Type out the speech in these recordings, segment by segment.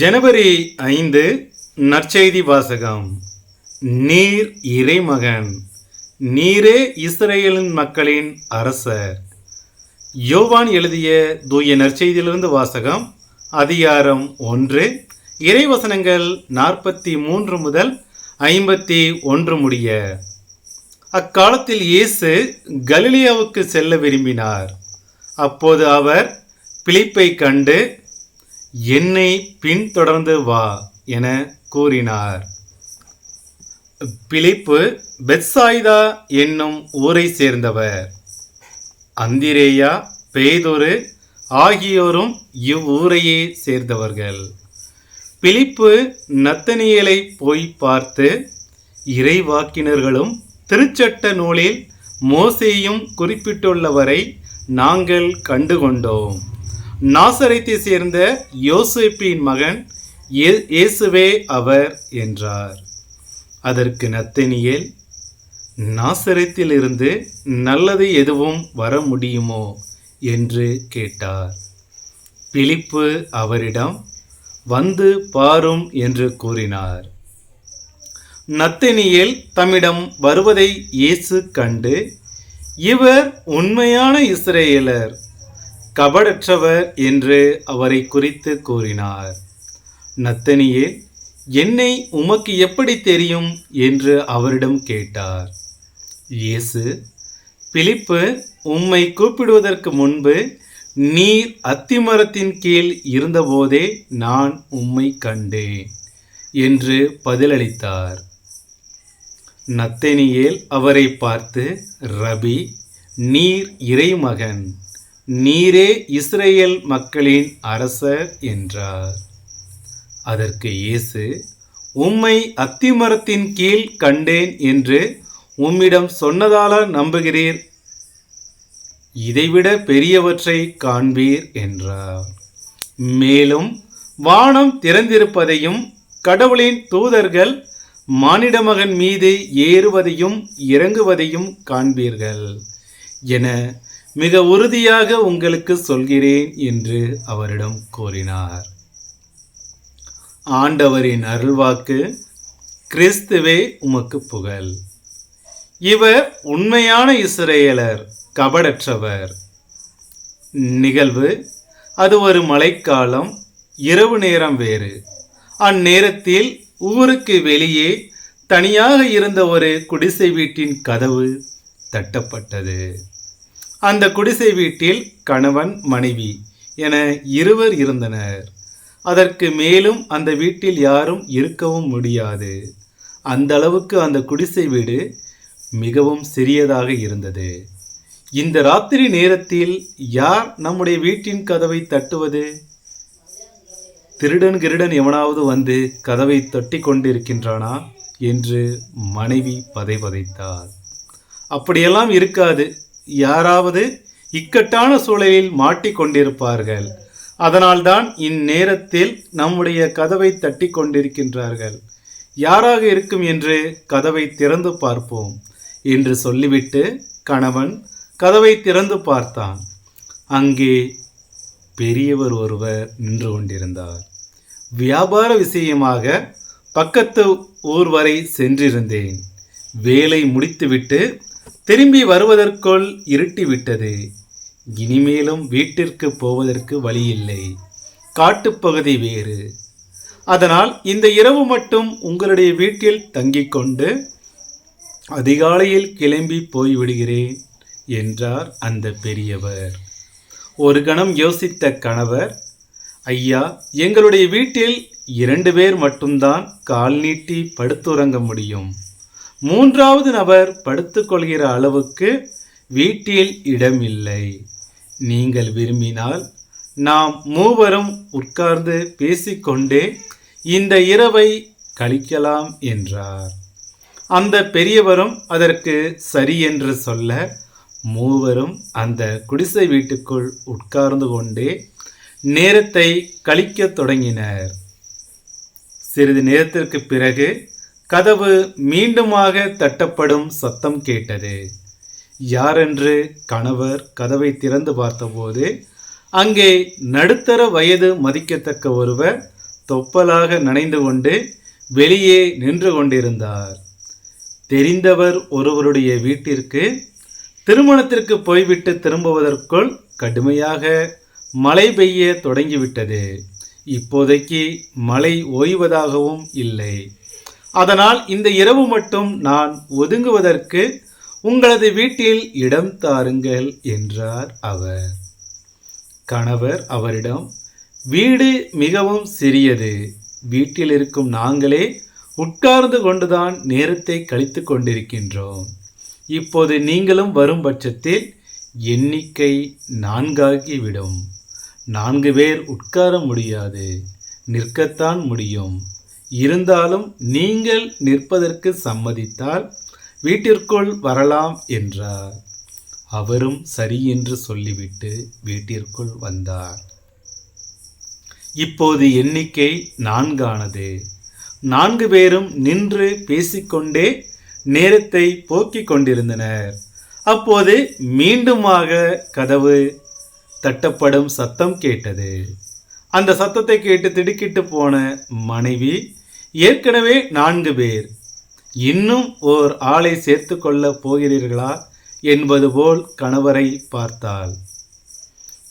ஜனவரி ஐந்து நற்செய்தி வாசகம். நீர் இறைமகன். நீரே இஸ்ரேலின் மக்களின் அரசர். யோவான் எழுதிய தூய நற்செய்தியிலிருந்து வாசகம் அதிகாரம் ஒன்று இறைவசனங்கள் நாற்பத்தி மூன்று முதல் ஐம்பத்தி ஒன்று முடிய. அக்காலத்தில் இயேசு கலிலியாவுக்கு செல்ல விரும்பினார். அப்போது அவர் பிலிப்பை கண்டு என்னை பின்தொடர்ந்து வா என கூறினார். பிலிப்பு பெட்சாய்தா என்னும் ஊரை சேர்ந்தவர். அந்திரேயா பெய்தொரு ஆகியோரும் இவ்வூரையே சேர்ந்தவர்கள். பிலிப்பு நத்தனியலை போய் பார்த்து இறைவாக்கினர்களும் திருச்சட்ட நூலில் மோசேயும் குறிப்பிட்டுள்ளவரை நாங்கள் கண்டுகொண்டோம். நாசரைத்தை சேர்ந்த யோசிப்பின் மகன் இயேசுவே அவர் என்றார். அதற்கு நத்தனியேல் நாசரத்திலிருந்து நல்லது எதுவும் வர முடியுமோ? என்று கேட்டார். பிலிப்பு அவரிடம் வந்து பாரும் என்று கூறினார். நத்தனியேல் தம்மிடம் வருவதை இயேசு கண்டு இவர் உண்மையான இஸ்ரேலர் கபடற்றவர் என்று அவரை குறித்து கூறினார். நத்தனியே என்னை உமக்கு எப்படி தெரியும்? என்று அவரிடம் கேட்டார். இயேசு பிலிப்பு உம்மை கூப்பிடுவதற்கு முன்பு நீர் அத்திமரத்தின் கீழ் இருந்தபோதே நான் உம்மை கண்டேன் என்று பதிலளித்தார். நத்தனியேல் அவரை பார்த்து ரபி நீர் இறைமகன் நீரே இஸ்ரேல் மக்களின் அரசர் என்றார். அதற்கு இயேசு உம்மை அத்திமரத்தின் கீழ் கண்டேன் என்று உம்மிடம் சொன்னதால நம்புகிறீர்? இதைவிட பெரியவற்றை காண்பீர் என்றார். மேலும் வானம் திறந்திருப்பதையும் கடவுளின் தூதர்கள் மானிடமகன் மீது ஏறுவதையும் இறங்குவதையும் காண்பீர்கள். என மிக உறுதியாக உங்களுக்கு சொல்கிறேன் என்று அவரிடம் கூறினார். ஆண்டவரின் அருள்வாக்கு கிறிஸ்துவே உமக்கு புகழ். இவர் உண்மையான இஸ்ரேலர் கபடற்றவர். நிகழ்வு அது ஒரு மழைக்காலம் இரவு நேரம் வேறு. அந்நேரத்தில் ஊருக்கு வெளியே தனியாக இருந்த ஒரு குடிசை வீட்டின் கதவு தட்டப்பட்டது. அந்த குடிசை வீட்டில் கணவன் மனைவி என இருவர் இருந்தனர். அதற்கு மேலும் அந்த வீட்டில் யாரும் இருக்கவும் முடியாது. அந்த அளவுக்கு அந்த குடிசை வீடு மிகவும் சிறியதாக இருந்தது. இந்த ராத்திரி நேரத்தில் யார் நம்முடைய வீட்டின் கதவை தட்டுவது? திருடன் கிருடன் எவனாவது வந்து கதவை தட்டி கொண்டிருக்கின்றானா? என்று மனைவி பதை பதைத்தார் அப்படியெல்லாம் இருக்காது. யாராவது இக்கட்டான சூழலில் மாட்டிக்கொண்டிருப்பார்கள். அதனால்தான் இந்நேரத்தில் நம்முடைய கதவை தட்டி கொண்டிருக்கின்றார்கள். யாராக இருக்கும் என்று கதவை திறந்து பார்ப்போம் என்று சொல்லிவிட்டு கணவன் கதவை திறந்து பார்த்தான். அங்கே பெரியவர் ஒருவர் நின்று கொண்டிருந்தார். வியாபார விஷயமாக பக்கத்து ஊர் வரை சென்றிருந்தேன். வேலை முடித்துவிட்டு திரும்பி வருவதற்குள் இருட்டிவிட்டது. இனிமேலும் வீட்டிற்கு போவதற்கு வழியில்லை. காட்டுப்பகுதி வேறு. அதனால் இந்த இரவு மட்டும் உங்களுடைய வீட்டில் தங்கிக் கொண்டு அதிகாலையில் கிளம்பி போய்விடுகிறேன் என்றார் அந்த பெரியவர். ஒரு கணம் யோசித்த கணவர் ஐயா எங்களுடைய வீட்டில் இரண்டு பேர் மட்டும்தான் கால் நீட்டி படுத்துறங்க முடியும். மூன்றாவது நபர் படுத்துக்கொள்கிற அளவுக்கு வீட்டில் இடமில்லை. நீங்கள் விரும்பினால் நாம் மூவரும் உட்கார்ந்து பேசிக்கொண்டே இந்த இரவை கழிக்கலாம் என்றார். அந்த பெரியவரும் அதற்கு சரி என்று சொல்ல மூவரும் அந்த குடிசை வீட்டுக்குள் உட்கார்ந்து கொண்டே நேரத்தை கழிக்கத் தொடங்கினர். சிறிது நேரத்திற்கு பிறகு கதவு மீண்டுமாக தட்டப்படும் சத்தம் கேட்டது. யாரென்று கணவர் கதவை திறந்து பார்த்தபோது அங்கே நடுத்தர வயது மதிக்கத்தக்க ஒருவர் தொப்பலாக நனைந்து கொண்டு வெளியே நின்று கொண்டிருந்தார். தெரிந்தவர் ஒருவருடைய வீட்டிற்கு திருமணத்திற்கு போய்விட்டு திரும்புவதற்குள் கடுமையாக மழை பெய்ய தொடங்கிவிட்டது. இப்போதைக்கு மழை ஓய்வதாகவும் இல்லை. அதனால் இந்த இரவு மட்டும் நான் ஒதுங்குவதற்கு உங்களது வீட்டில் இடம் தாருங்கள் என்றார் அவர். கணவர் அவரிடம் வீடு மிகவும் சிறியது. வீட்டில் இருக்கும் நாங்களே உட்கார்ந்து கொண்டுதான் நேரத்தை கழித்து கொண்டிருக்கின்றோம். இப்போது நீங்களும் வரும் பட்சத்தில் எண்ணிக்கை நான்காகிவிடும். நான்கு பேர் உட்கார முடியாது. நிற்கத்தான் முடியும். இருந்தாலும் நீங்கள் நிற்பதற்கு சம்மதித்தால் வீட்டிற்குள் வரலாம் என்றார். அவரும் சரி என்று சொல்லிவிட்டு வீட்டிற்குள் வந்தார். இப்போது எண்ணிக்கை நான்கானது. நான்கு பேரும் நின்று பேசிக்கொண்டே நேரத்தை போக்கிக் கொண்டிருந்தனர். அப்போது மீண்டுமாக கதவு தட்டப்படும் சத்தம் கேட்டது. அந்த சத்தத்தை கேட்டு திடுக்கிட்டு போன மனைவி ஏற்கனவே நான்கு பேர். இன்னும் ஓர் ஆளை சேர்த்து கொள்ளப் போகிறீர்களா? என்பது போல் கணவரை பார்த்தாள்.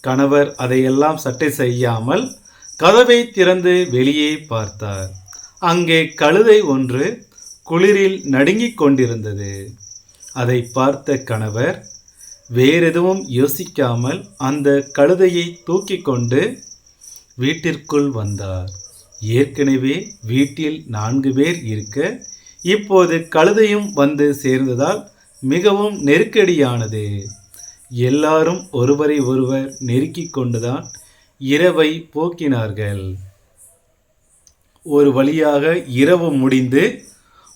கணவர் அதையெல்லாம் சட்டை செய்யாமல் கதவை திறந்து வெளியே பார்த்தார். அங்கே கழுதை ஒன்று குளிரில் நடுங்கிக் கொண்டிருந்தது. அதை பார்த்த கணவர் வேறெதுவும் யோசிக்காமல் அந்த கழுதையை தூக்கி கொண்டு வீட்டிற்குள் வந்தார். ஏற்கனவே வீட்டில் நான்கு பேர் இருக்க இப்போது கழுதையும் வந்து சேர்ந்ததால் மிகவும் நெருக்கடியானது. எல்லாரும் ஒருவரை ஒருவர் நெருக்கிக் கொண்டுதான் இரவை போக்கினார்கள். ஒரு வழியாக இரவு முடிந்து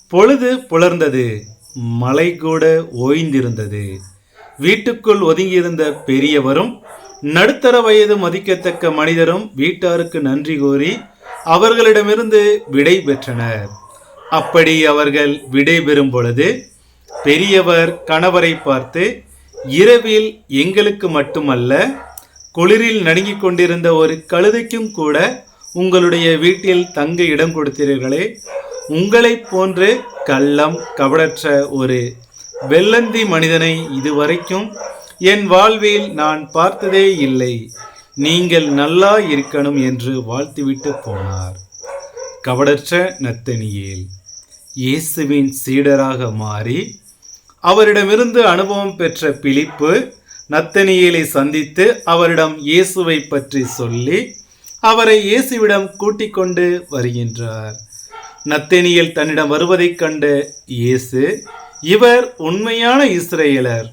பொழுது புலர்ந்தது. மழை கூட ஓய்ந்திருந்தது. வீட்டுக்குள் ஒதுங்கியிருந்த பெரியவரும் நடுத்தர வயது மதிக்கத்தக்க மனிதரும் வீட்டாருக்கு நன்றி கூறி அவர்களிடமிருந்து விடை பெற்றனர். அப்படி அவர்கள் விடை பெறும் பொழுது பெரியவர் கணவரை பார்த்து இரவில் எங்களுக்கு மட்டுமல்ல குளிரில் நடுங்கிக் கொண்டிருந்த ஒரு கழுதைக்கும் கூட உங்களுடைய வீட்டில் தங்க இடம் கொடுத்தீர்களே. உங்களைப் போன்று கள்ளம் கவடற்ற ஒரு வெள்ளந்தி மனிதனை இதுவரைக்கும் என் வாழ்வில் நான் பார்த்ததே இல்லை. நீங்கள் நல்லா இருக்கணும் என்று வாழ்த்துவிட்டு போனார். கவடற்ற நத்தனியேல் இயேசுவின் சீடராக மாறி அவரிடமிருந்து அனுபவம் பெற்ற பிலிப்பு நத்தனியேலை சந்தித்து அவரிடம் இயேசுவை பற்றி சொல்லி அவரை இயேசுவிடம் கூட்டிக் கொண்டு வருகின்றார். நத்தனியல் தன்னிடம் வருவதைக் கண்ட இயேசு இவர் உண்மையான இஸ்ரேலர்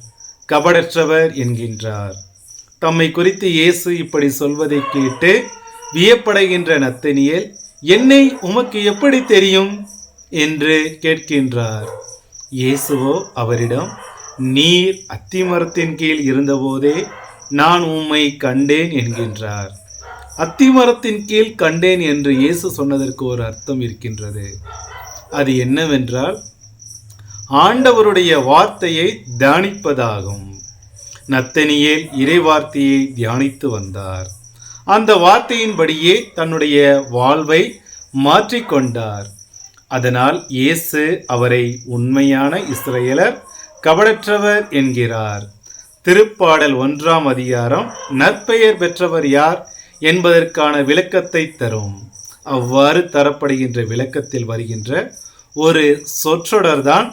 கபடற்றவர் என்கின்றார். தம்மை குறித்து இயேசு இப்படி சொல்வதை கேட்டு வியப்படைகின்ற நத்தனியேல் என்னை உமக்கு எப்படி தெரியும்? என்று கேட்கின்றார். இயேசுவோ அவரிடம் நீர் அத்திமரத்தின் கீழ் இருந்தபோதே நான் உம்மை கண்டேன் என்கின்றார். அத்திமரத்தின் கீழ் கண்டேன் என்று இயேசு சொன்னதற்கு ஒரு அர்த்தம் இருக்கின்றது. அது என்னவென்றால் ஆண்டவருடைய வார்த்தையை தியானிப்பதாகும். நத்தனியேல் இறைவார்த்தையை தியானித்து வந்தார். அந்த வார்த்தையின்படியே தன்னுடைய வாழ்வை மாற்றிக்கொண்டார். அதனால் இயேசு அவரை உண்மையான இஸ்ரேலர் கபடற்றவர் என்கிறார். திருப்பாடல் ஒன்றாம் அதிகாரம் நற்பெயர் பெற்றவர் யார் என்பதற்கான விளக்கத்தை தரும். அவ்வாறு தரப்படுகின்ற விளக்கத்தில் வருகின்ற ஒரு சொற்றொடர்தான்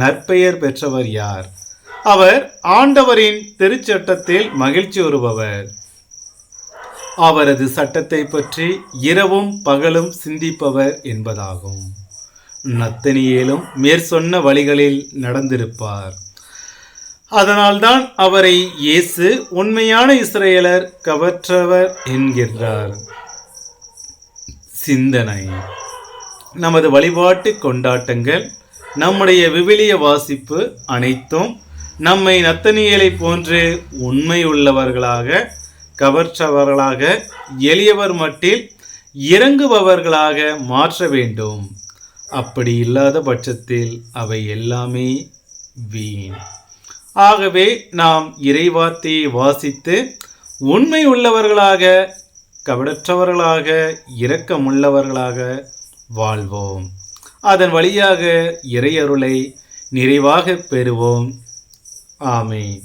நற்பெயர் பெற்றவர் யார். அவர் ஆண்டவரின் திருச்சட்டத்தில் மகிழ்ச்சி வருபவர் அவரது சட்டத்தை பற்றி இரவும் பகலும் சிந்திப்பவர் என்பதாகும். நத்தனியேலும் மேற்சொன்ன வழிகளில் நடந்திருப்பார். அதனால்தான் அவரை இயேசு உண்மையான இஸ்ரேலர் கவற்றவர் என்கிறார் சிந்தனை. நமது வழிபாட்டு கொண்டாட்டங்கள் நம்முடைய விவிலிய வாசிப்பு அனைத்தும் நம்மை நத்தனியலை போன்று உண்மை உள்ளவர்களாக கவர்ச்சவர்களாக எளியவர் மட்டில் இறங்குபவர்களாக மாற்ற வேண்டும். அப்படி இல்லாத பட்சத்தில் அவை எல்லாமே வீண். ஆகவே நாம் இறைவார்த்தையை வாசித்து உண்மை உள்ளவர்களாக கவடற்றவர்களாக இரக்கமுள்ளவர்களாக வாழ்வோம். அதன் வழியாக இறையருளை நிறைவாக பெறுவோம். आमीन